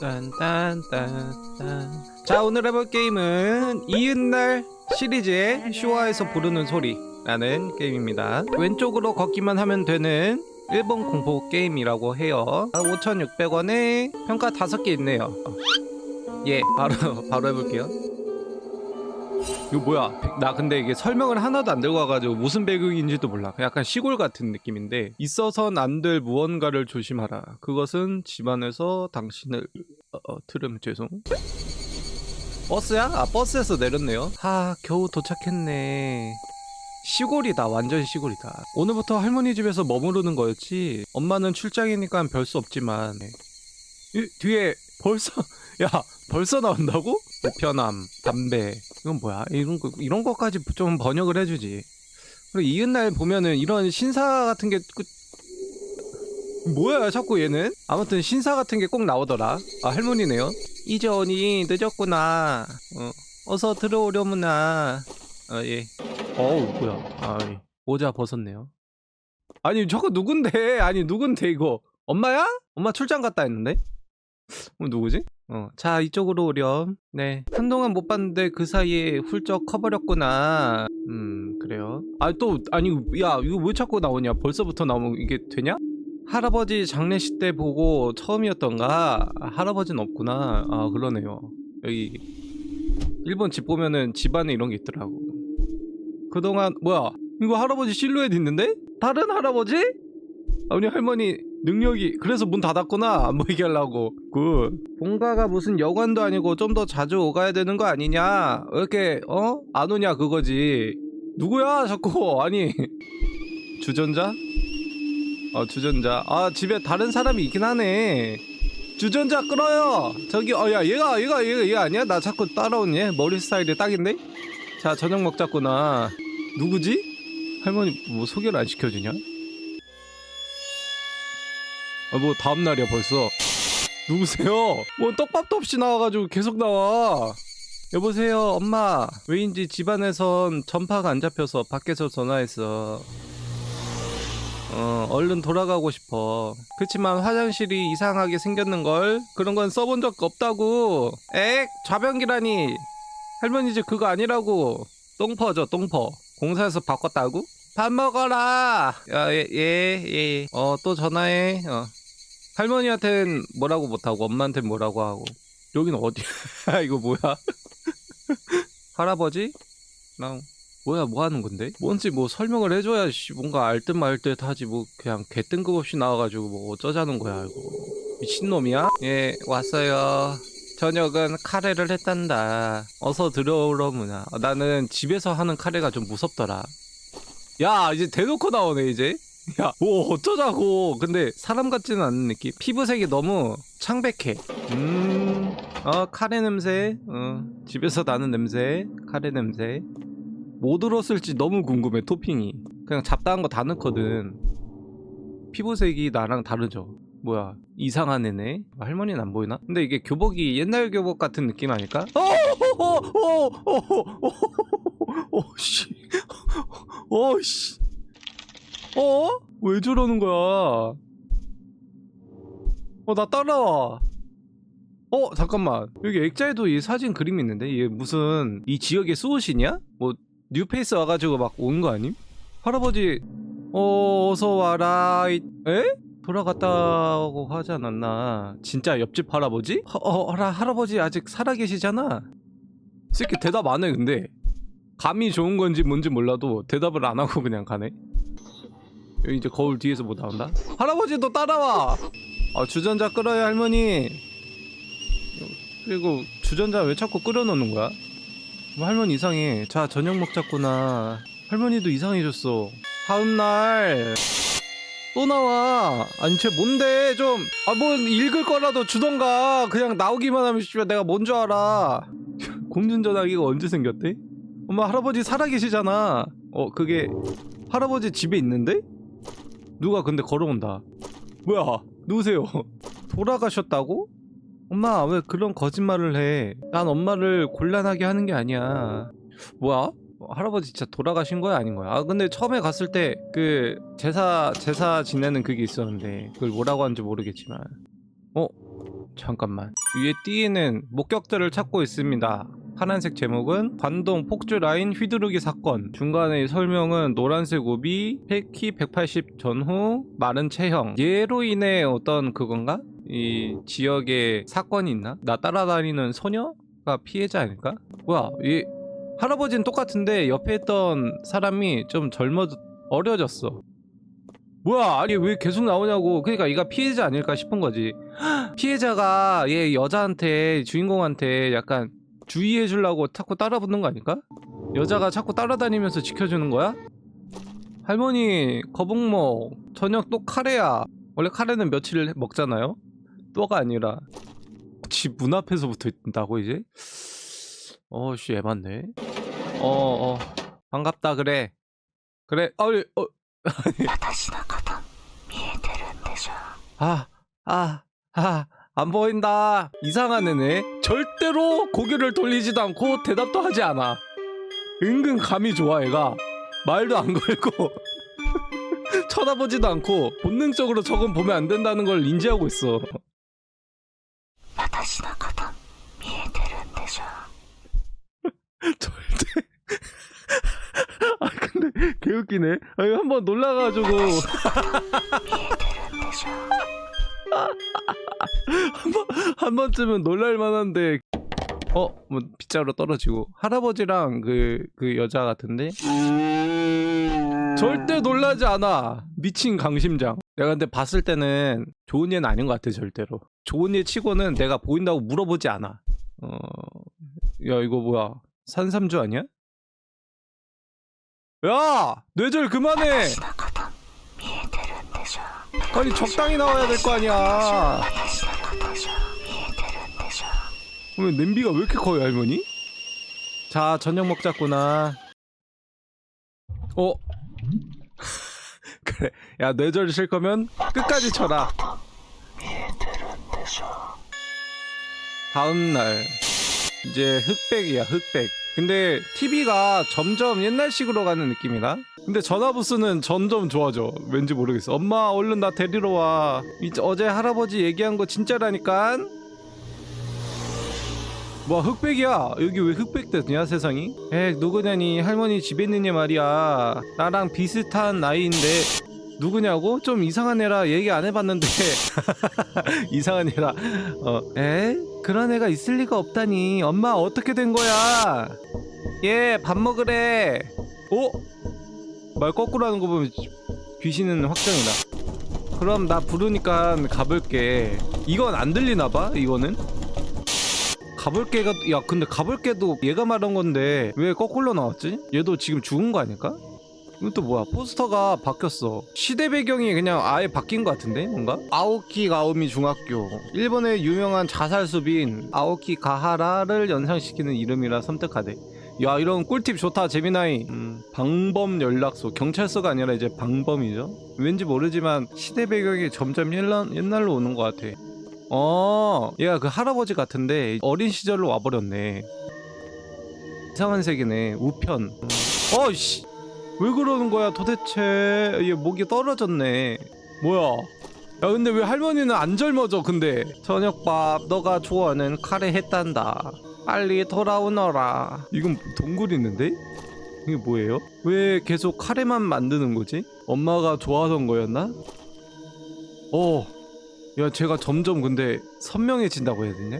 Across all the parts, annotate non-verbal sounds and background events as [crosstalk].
딴딴딴딴. 자 오늘 해볼 게임은 이은날 시리즈의 쇼와에서 부르는 소리라는 게임입니다. 왼쪽으로 걷기만 하면 되는 일본 공포 게임이라고 해요. 5,600원에 평가 5개 있네요. 예 바로 [laughs] 바로 해볼게요 이거 뭐야? 나 근데 이게 설명을 하나도 안 들고 와가지고 무슨 배경인지도 몰라. 약간 시골 같은 느낌인데 있어선 안 될 무언가를 조심하라. 그것은 집안에서 당신을 어, 어, 들으면 죄송. 버스야? 아 버스에서 내렸네요. 아 겨우 도착했네. 시골이다 완전 시골이다. 오늘부터 할머니 집에서 머무르는 거였지. 엄마는 출장이니까 별 수 없지만. 이, 뒤에 벌써 [laughs] 야 벌써 나온다고? 우편함 담배 이건 뭐야? 이런 거 이런 것까지 좀 번역을 해주지. 그리고 이은날 보면은 이런 신사 같은 게 그, 뭐야 자꾸 얘는? 아무튼 신사 같은 게 꼭 나오더라. 아 할머니네요. 오니 늦었구나. 어, 어서 들어오려무나. 아 예. 어우 뭐야. 아 모자 벗었네요. 아니 저거 누군데? 아니 누군데 이거? 엄마야? 엄마 출장 갔다 했는데? 어, 누구지? 어, 자 이쪽으로 오렴. 네, 한동안 못 봤는데 그 사이에 훌쩍 커버렸구나. 음, 그래요. 아 또 아니 야 이거 왜 자꾸 나오냐? 벌써부터 나오면 이게 되냐? 할아버지 장례식 때 보고 처음이었던가? 아, 할아버지는 없구나. 아 그러네요. 여기 일본 집 보면은 집안에 이런 게 있더라고. 그동안 뭐야? 이거 할아버지 실루엣 있는데? 다른 할아버지? 아, 우리 할머니 능력이 그래서 문 닫았구나 [laughs] 안 보이게 하려고 그 본가가 무슨 여관도 아니고 좀 더 자주 오가야 되는 거 아니냐 왜 이렇게 어? 안 오냐 그거지 누구야 자꾸 [laughs] 아니 주전자? 어 주전자 아 집에 다른 사람이 있긴 하네 주전자 끌어요 저기 어 야 얘가 얘가 얘가 얘 아니야? 나 자꾸 따라온 얘 머리 스타일이 딱인데? 자 저녁 먹자꾸나 누구지? 할머니 뭐 소개를 안 시켜주냐? 아, 뭐 다음 날이야 벌써. 누구세요? 뭐 떡밥도 없이 나와가지고 계속 나와. 여보세요, 엄마. 왜인지 집안에선 전파가 안 잡혀서 밖에서 전화했어. 어, 얼른 돌아가고 싶어. 그치만 화장실이 이상하게 생겼는걸? 그런 건 써본 적 없다고. 엑, 좌변기라니. 할머니 집 그거 아니라고. 똥퍼죠, 똥퍼. 공사에서 바꿨다고? 밥 먹어라. 야, 예, 예, 예. 어, 또 전화해. 어. 할머니한텐 뭐라고 못하고 엄마한텐 뭐라고 하고. 여기는 어디야 [laughs] 이거 뭐야? 할아버지? 나 뭐야 뭐 하는 건데? 뭔지 뭐 설명을 해줘야 씨 뭔가 알 듯 말 듯 하지. 뭐 그냥 개 뜬금없이 나와가지고 뭐 어쩌자는 거야 이거. 미친놈이야? 예 왔어요. 저녁은 카레를 했단다. 어서 들어오러무나 아, 나는 집에서 하는 카레가 좀 무섭더라. 야 이제 대놓고 나오네 이제 야, 뭐 어쩌자고. 근데 사람 같지는 않은 느낌. 피부색이 너무 창백해. 음, 어 카레 냄새. 어 집에서 나는 냄새. 카레 냄새. 뭐 들었을지 너무 궁금해. 토핑이. 그냥 잡다한 거 다 넣거든. 피부색이 나랑 다르죠. 뭐야 이상한 애네 할머니는 안 보이나? 근데 이게 교복이 옛날 교복 같은 느낌 아닐까? 어 어 어 어 어 어 어 씨 어 씨 어? 왜 저러는 거야? 어, 나 따라와. 어, 잠깐만. 여기 액자에도 이 사진 그림이 있는데? 얘 무슨, 이 지역의 수호신이야? 뭐, 뉴페이스 와가지고 막 온 거 아님? 할아버지, 어, 어서 와라. 이- 에? 돌아갔다고 하지 않았나? 진짜 옆집 할아버지? 어, 어, 할 할아버지 아직 살아계시잖아? 이 새끼 대답 안 해, 근데. 감이 좋은 건지 뭔지 몰라도 대답을 안 하고 그냥 가네. 여기 이제 거울 뒤에서 뭐 나온다? 할아버지도 따라와! 아, 주전자 끓어요, 할머니. 그리고 주전자 왜 자꾸 끓여놓는 거야? 뭐 할머니 이상해. 자, 저녁 먹자꾸나. 할머니도 이상해졌어. 다음날. 또 나와. 아니, 쟤 뭔데, 좀. 아, 뭐, 읽을 거라도 주던가. 그냥 나오기만 하면, 씨발, 내가 뭔 줄 알아. [laughs] 공중전화기가 언제 생겼대? 엄마, 할아버지 살아계시잖아. 어, 그게, 할아버지 집에 있는데? 누가 근데 걸어온다. 뭐야? 누구세요? [laughs] 돌아가셨다고? 엄마 왜 그런 거짓말을 해? 난 엄마를 곤란하게 하는 게 아니야. 뭐야? 어, 할아버지 진짜 돌아가신 거야 아닌 거야? 아 근데 처음에 갔을 때 그 제사 제사 지내는 그게 있었는데 그걸 뭐라고 하는지 모르겠지만 어 잠깐만 위에 띠에는 목격자를 찾고 있습니다 파란색 제목은 관동 폭주 라인 휘두르기 사건 중간에 설명은 노란색 우비 키 180 전후 마른 체형 얘로 인해 어떤 그건가? 이 지역에 사건이 있나? 나 따라다니는 소녀가 피해자 아닐까? 뭐야 얘 할아버지는 똑같은데 옆에 있던 사람이 좀 젊어 어려졌어 뭐야 아니 왜 계속 나오냐고 그러니까 얘가 피해자 아닐까 싶은 거지 [gasps] 피해자가 얘 여자한테 주인공한테 약간 주의해 주려고 자꾸 따라 붙는 거 아닐까? 여자가 자꾸 따라다니면서 지켜주는 거야? 할머니 거북목 저녁 또 카레야 원래 카레는 며칠 먹잖아요? 또가 아니라 집 문 앞에서 붙어 있다고 이제? 어씨 애맞네 어어 어. 반갑다 그래 그래 아니 어 [laughs] 아니 아아아 아, 아. 아. 안 보인다. 이상한 애네. 절대로 고개를 돌리지도 않고 대답도 하지 않아. 은근 감이 좋아, 애가. 말도 안 걸고. [laughs] 쳐다보지도 않고 본능적으로 저건 보면 안 된다는 걸 인지하고 있어. [laughs] 私のこと見えてるんでしょ 절대. [laughs] 아, 근데 개웃기네. 아, 이거 한번 놀라가지고 見えてるんでしょ 한 번쯤은 놀랄 만한데. 어, 뭐 빗자루 떨어지고 할아버지랑 그 그 여자 같은데 절대 놀라지 않아. 미친 강심장. 내가 근데 봤을 때는 좋은 얘는 아닌 것 같아, 절대로. 좋은 얘 치고는 내가 보인다고 물어보지 않아. 어, 야, 이거 뭐야. 산삼주 아니야? 야! 뇌절 그만해! 아니 적당히 나와야 될 거 아니야. 그러면 냄비가 왜 이렇게 커요 할머니? 자 저녁 먹자꾸나. 어? [laughs] 그래. 야 뇌절 실 거면 끝까지 쳐라. 다음 날 이제 흑백이야 흑백. 근데 TV가 점점 옛날식으로 가는 느낌이다. 근데 전화 부스는 점점 좋아져. 왠지 모르겠어. 엄마, 얼른 나 데리러 와. 이제 어제 할아버지 얘기한 거 진짜라니까. 뭐 흑백이야. 여기 왜 흑백 됐냐 세상이? 에 누구냐니? 할머니 집에 있느냐 말이야. 나랑 비슷한 나이인데. 누구냐고? 좀 이상한 애라 얘기 안 해봤는데. [laughs] 이상한 애라. 어 에? 그런 애가 있을 리가 없다니. 엄마 어떻게 된 거야? 얘 밥 먹으래. 어? 말 거꾸로 하는 거 보면 귀신은 확정이다. 그럼 나 부르니까 가볼게. 이건 안 들리나 봐 이거는? 가볼게가 야 근데 가볼게도 얘가 말한 건데 왜 거꾸로 나왔지? 얘도 지금 죽은 거 아닐까? 이건 또 뭐야? 포스터가 바뀌었어. 시대 배경이 그냥 아예 바뀐 것 같은데 뭔가? 아오키 가오미 중학교. 일본의 유명한 자살 수비인 아오키 가하라를 연상시키는 이름이라 섬뜩하대 야 이런 꿀팁 좋다 재미나이 음, 방범 연락소 경찰서가 아니라 이제 방범이죠 왠지 모르지만 시대 배경이 점점 옛날, 옛날로 오는 것 같아 어, 얘가 그 할아버지 같은데 어린 시절로 와버렸네. 이상한 색이네. 우편. 어이씨, 왜 그러는 거야 도대체? 얘 목이 떨어졌네. 뭐야? 야 근데 왜 할머니는 안 젊어져 근데 저녁밥 너가 좋아하는 카레 했단다 빨리 돌아오너라 이건 동굴 있는데? 이게 뭐예요? 왜 계속 카레만 만드는 거지? 엄마가 좋아하던 거였나? 어 야, 제가 점점 근데 선명해진다고 해야 되냐?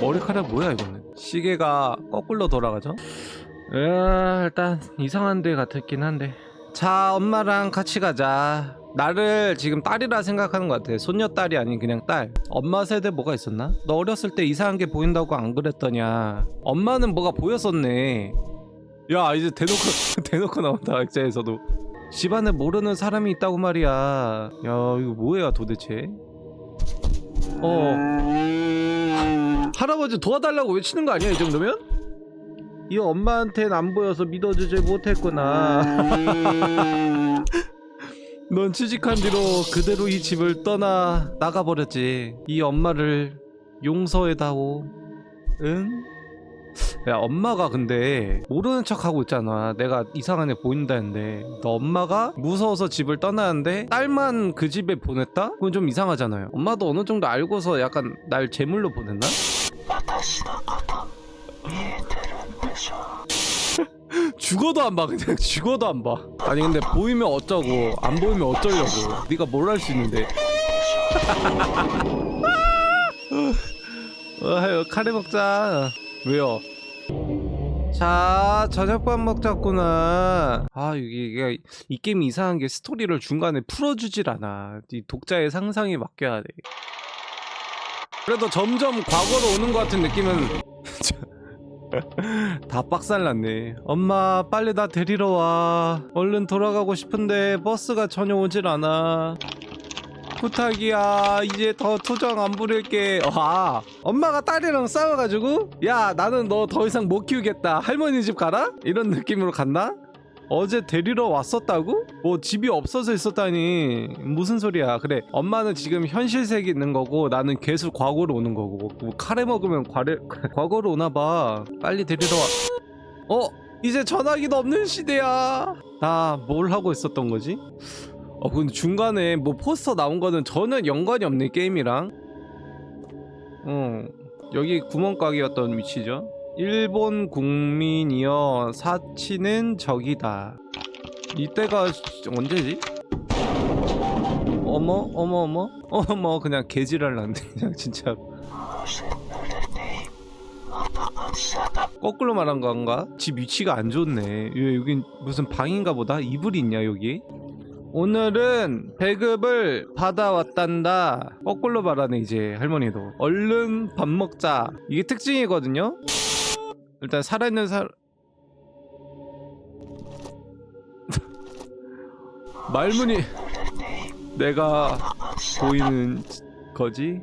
머리카락 뭐야 이거는? 시계가 거꾸로 돌아가죠? 야, 일단 이상한 데 같았긴 한데. 자, 엄마랑 같이 가자. 나를 지금 딸이라 생각하는 것 같아. 손녀 딸이 아닌 그냥 딸. 엄마 세대 뭐가 있었나? 너 어렸을 때 이상한 게 보인다고 안 그랬더냐? 엄마는 뭐가 보였었네. 야, 이제 대놓고 [laughs] 대놓고 나온다 액자에서도. 집안에 모르는 사람이 있다고 말이야. 야, 이거 뭐야 도대체? 어 할아버지 도와달라고 외치는 거 아니야 이 정도면? 이 엄마한텐 안 보여서 믿어주지 못했구나 [laughs] 넌 취직한 뒤로 그대로 이 집을 떠나 나가버렸지. 이 엄마를 용서해다오. 응? 야 엄마가 근데 모르는 척하고 있잖아. 내가 이상한 애 보인다는데. 너 엄마가 무서워서 집을 떠나는데 딸만 그 집에 보냈다? 그건 좀 이상하잖아요. 엄마도 어느 정도 알고서 약간 날 제물로 보냈나? 죽어도 안 봐 그냥 [laughs] 죽어도 안 봐. 아니 근데 보이면 어쩌고 안 보이면 어쩌려고. 네가 뭘 할 수 있는데. [laughs] 어휴 카레 먹자. 왜요? 자 저녁밥 먹자꾸나. 아 이게, 이게 이 게임이 이상한 게 스토리를 중간에 풀어주질 않아. 이 독자의 상상에 맡겨야 돼. 그래도 점점 과거로 오는 것 같은 느낌은 다 빡살났네. 엄마, 빨리 나 데리러 와. 얼른 돌아가고 싶은데 버스가 전혀 오질 않아. 부탁이야. 이제 더 투정 안 부릴게. 아, 엄마가 딸이랑 싸워가지고, 야, 나는 너 더 이상 못 키우겠다. 할머니 집 가라? 이런 느낌으로 갔나? 어제 데리러 왔었다고? 뭐 집이 없어서 있었다니 무슨 소리야. 그래 엄마는 지금 현실 세계 있는 거고 나는 계속 과거로 오는 거고. 뭐 카레 먹으면 과레, [laughs] 과거로 오나 봐. 빨리 데리러 와. 어? 이제 전화기도 없는 시대야. 나 뭘 하고 있었던 거지? 어 근데 중간에 뭐 포스터 나온 거는 전혀 연관이 없네 게임이랑. 어 여기 구멍가게였던 위치죠 일본 국민이여 사치는 적이다. 이때가 언제지? 어머 어머 어머? 어머 그냥 개지랄 난데 [laughs] 그냥 진짜. 거꾸로 말한 건가? 집 위치가 안 좋네. 여기 무슨 방인가 보다? 이불이 있냐 여기? 오늘은 배급을 받아왔단다. 거꾸로 말하네 이제 할머니도. 얼른 밥 먹자. 이게 특징이거든요? 일단 살아있는 사 [laughs] 말문이 내가 보이는 거지?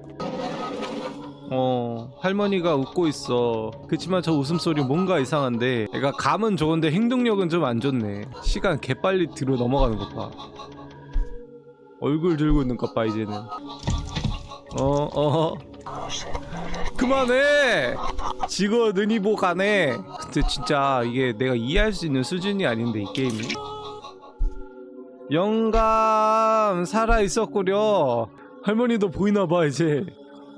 어 할머니가 웃고 있어. 그치만 저 웃음소리 뭔가 이상한데 애가 감은 좋은데 행동력은 좀 안 좋네. 시간 개빨리 뒤로 넘어가는 것봐. 얼굴 들고 있는 것봐 이제는. 어어 그만해. 지거 느니보 가네. 근데 진짜 이게 내가 이해할 수 있는 수준이 아닌데 이 게임이. 영감 살아 있었구려. 할머니도 보이나 봐 이제.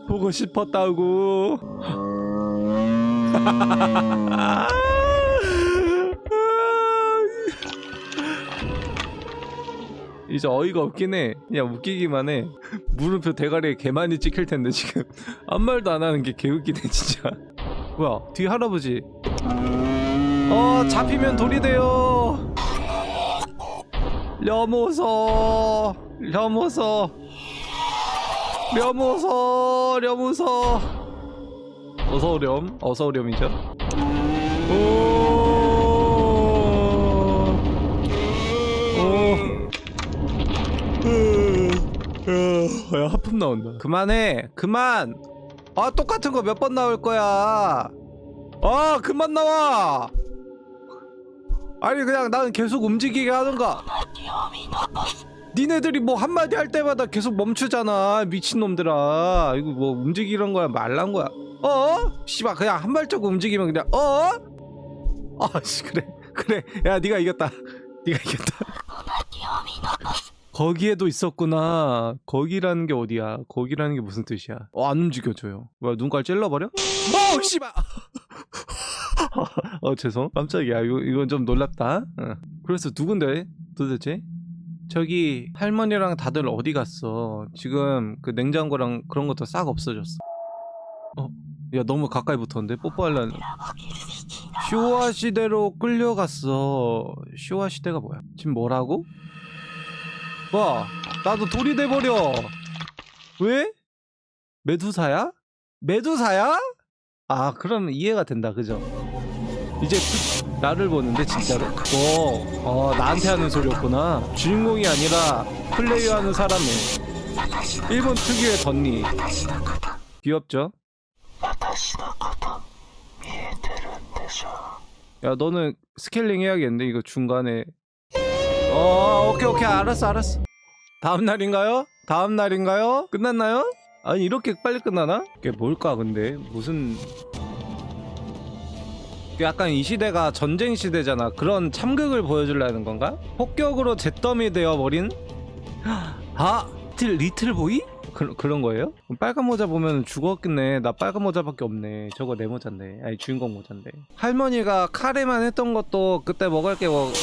보고 싶었다고 [laughs] [laughs] 이제 어이가 없긴 해. 그냥 웃기기만 해. [laughs] 물음표 대가리에 개 많이 찍힐 텐데 지금. [laughs] 아무 말도 안 하는 게 개웃기네 진짜. [laughs] 뭐야 뒤 할아버지. 어 잡히면 돌이 돼요. 려모서 려모서 려모서 려모서. 어서오렴. 어서오렴이죠. 오 오. 야? 하품 나온다. 그만해. 그만. 아 똑같은 거 몇 번 나올 거야. 아 그만 나와. 아니 그냥 나는 계속 움직이게 하던가? 니네들이 뭐 한마디 할 때마다 계속 멈추잖아 미친놈들아. 이거 뭐 움직이란 거야 말란 거야? 어? 씨발 그냥 한 발짝 움직이면 그냥 어? 아씨 그래. 그래. 야 니가 이겼다. 니가 이겼다. 거기에도 있었구나. 거기라는 게 어디야? 거기라는 게 무슨 뜻이야? 어, 안 움직여줘요. 뭐야, 눈깔 찔러버려? 어, 씨발! [laughs] 어, 죄송. 깜짝이야. 이거, 이건 좀 놀랍다. 어. 그래서 누군데? 도대체? 저기, 할머니랑 다들 어디 갔어? 지금 그 냉장고랑 그런 것도 싹 없어졌어. 어, 야, 너무 가까이 붙었는데? 뽀뽀하려는. 쇼와 시대로 끌려갔어. 쇼와 시대가 뭐야? 지금 뭐라고? 와 나도 돌이 돼버려 왜? 메두사야? 메두사야? 아 그럼 이해가 된다 그죠? 이제 그, 나를 보는데 진짜로 어, 어 나한테 하는 소리였구나 주인공이 아니라 플레이하는 사람이 일본 특유의 덧니 귀엽죠? 야 너는 스케일링 해야겠는데 이거 중간에 어 오케이 오케이 알았어 알았어 다음 날인가요? 다음 날인가요? 끝났나요? 아니 이렇게 빨리 끝나나? 이게 뭘까 근데 무슨 약간 이 시대가 전쟁 시대잖아. 그런 참극을 보여주려는 건가? 폭격으로 잿더미 되어버린 [gasps] 아 리틀 리틀 보이? 그, 그런 거예요? 빨간 모자 보면 죽었겠네. 나 빨간 모자밖에 없네. 저거 내 모자인데. 아니 주인공 모자인데. 할머니가 카레만 했던 것도 그때 먹을 게 뭐.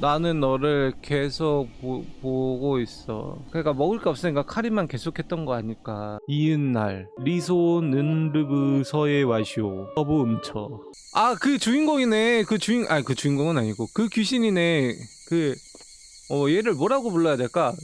나는 너를 계속 보, 보고 있어. 그러니까 먹을 게 없으니까 카리만 계속했던 거 아닐까. 이은날 리소 는르브 서에 와시오 서브 음처. 아 그 주인공이네. 그 주인 아니 그 주인공은 아니고 그 귀신이네. 그 어 얘를 뭐라고 불러야 될까?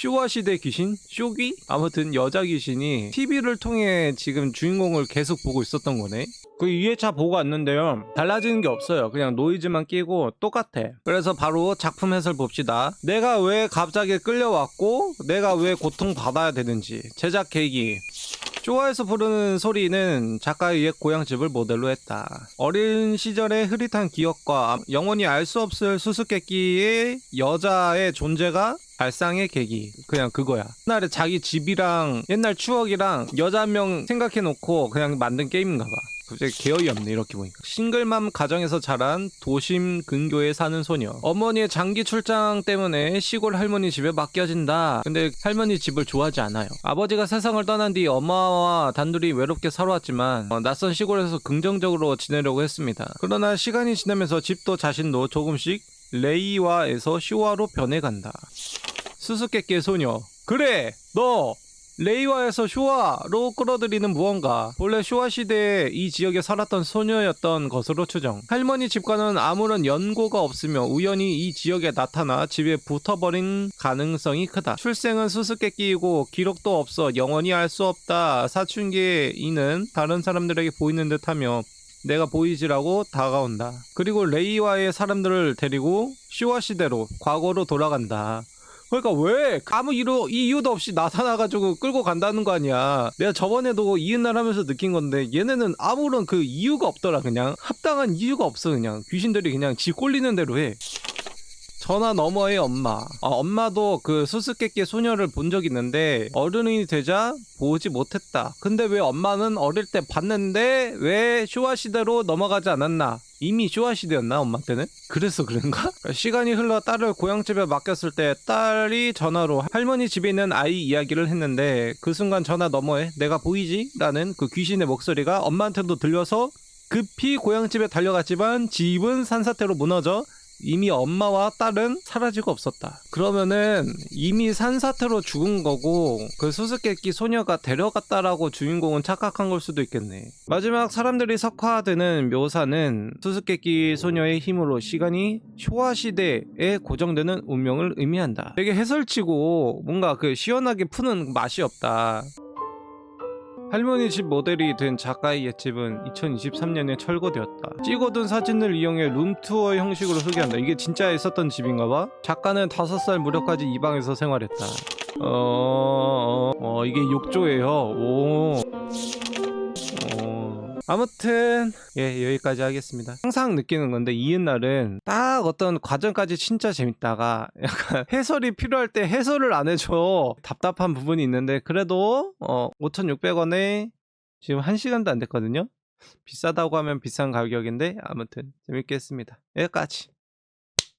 쇼와 시대 귀신? 쇼귀? 아무튼 여자 귀신이 TV를 통해 지금 주인공을 계속 보고 있었던 거네. 그 2회차 보고 왔는데요. 달라지는 게 없어요. 그냥 노이즈만 끼고 똑같아. 그래서 바로 작품 해설 봅시다. 내가 왜 갑자기 끌려왔고, 내가 왜 고통받아야 되는지. 제작 계기. 쇼와에서 부르는 소리는 작가의 옛 고향집을 모델로 했다. 어린 시절의 흐릿한 기억과 영원히 알 수 없을 수수께끼의 여자의 존재가 발상의 계기. 그냥 그거야. 옛날에 자기 집이랑 옛날 추억이랑 여자 한 명 생각해놓고 그냥 만든 게임인가 봐. 갑자기 개어이 없네 이렇게 보니까. 싱글맘 가정에서 자란 도심 근교에 사는 소녀. 어머니의 장기 출장 때문에 시골 할머니 집에 맡겨진다. 근데 할머니 집을 좋아하지 않아요. 아버지가 세상을 떠난 뒤 엄마와 단둘이 외롭게 살아왔지만 어, 낯선 시골에서 긍정적으로 지내려고 했습니다. 그러나 시간이 지나면서 집도 자신도 조금씩 레이와에서 쇼와로 변해간다. 수수께끼의 소녀. 그래 너 레이와에서 쇼와로 끌어들이는 무언가 본래 쇼와 시대에 이 지역에 살았던 소녀였던 것으로 추정. 할머니 집과는 아무런 연고가 없으며 우연히 이 지역에 나타나 집에 붙어버린 가능성이 크다. 출생은 수수께끼이고 기록도 없어 영원히 알 수 없다 사춘기의 이는 다른 사람들에게 보이는 듯하며 내가 보이지라고 다가온다. 그리고 레이와의 사람들을 데리고 쇼와 시대로 과거로 돌아간다 그러니까 왜 아무 이유, 이유도 없이 나타나가지고 끌고 간다는 거 아니야. 내가 저번에도 이은날 하면서 느낀 건데 얘네는 아무런 그 이유가 없더라 그냥 합당한 이유가 없어 그냥 귀신들이 그냥 지 꼴리는 대로 해. 전화 너머의 엄마. 아, 엄마도 그 수수께끼 소녀를 본 적 있는데 어른이 되자 보지 못했다. 근데 왜 엄마는 어릴 때 봤는데 왜 쇼와 시대로 넘어가지 않았나? 이미 쇼와 시대였나 엄마 때는? 그래서 그런가? [laughs] 시간이 흘러 딸을 고향집에 맡겼을 때 딸이 전화로 할머니 집에 있는 아이 이야기를 했는데 그 순간 전화 너머에 내가 보이지? 라는 그 귀신의 목소리가 엄마한테도 들려서 급히 고향집에 달려갔지만 집은 산사태로 무너져 이미 엄마와 딸은 사라지고 없었다. 그러면은 이미 산사태로 죽은 거고 그 수수께끼 소녀가 데려갔다라고 주인공은 착각한 걸 수도 있겠네. 마지막 사람들이 석화되는 묘사는 수수께끼 소녀의 힘으로 시간이 쇼와 시대에 고정되는 운명을 의미한다. 되게 해설치고 뭔가 그 시원하게 푸는 맛이 없다. 할머니 집 모델이 된 작가의 옛집은 2023년에 철거되었다. 찍어둔 사진을 이용해 룸투어 형식으로 소개한다. 이게 진짜 있었던 집인가 봐? 작가는 5살 무렵까지 이 방에서 생활했다. 어, 어, 어 이게 욕조예요. 오. 어. 아무튼 예 여기까지 하겠습니다. 항상 느끼는 건데 이은날은 딱 어떤 과정까지 진짜 재밌다가 [laughs] 약간 해설이 필요할 때 해설을 안 해줘 답답한 부분이 있는데 그래도 어 5,600원에 지금 1시간도 안 됐거든요. 비싸다고 하면 비싼 가격인데 아무튼 재밌게 했습니다. 여기까지.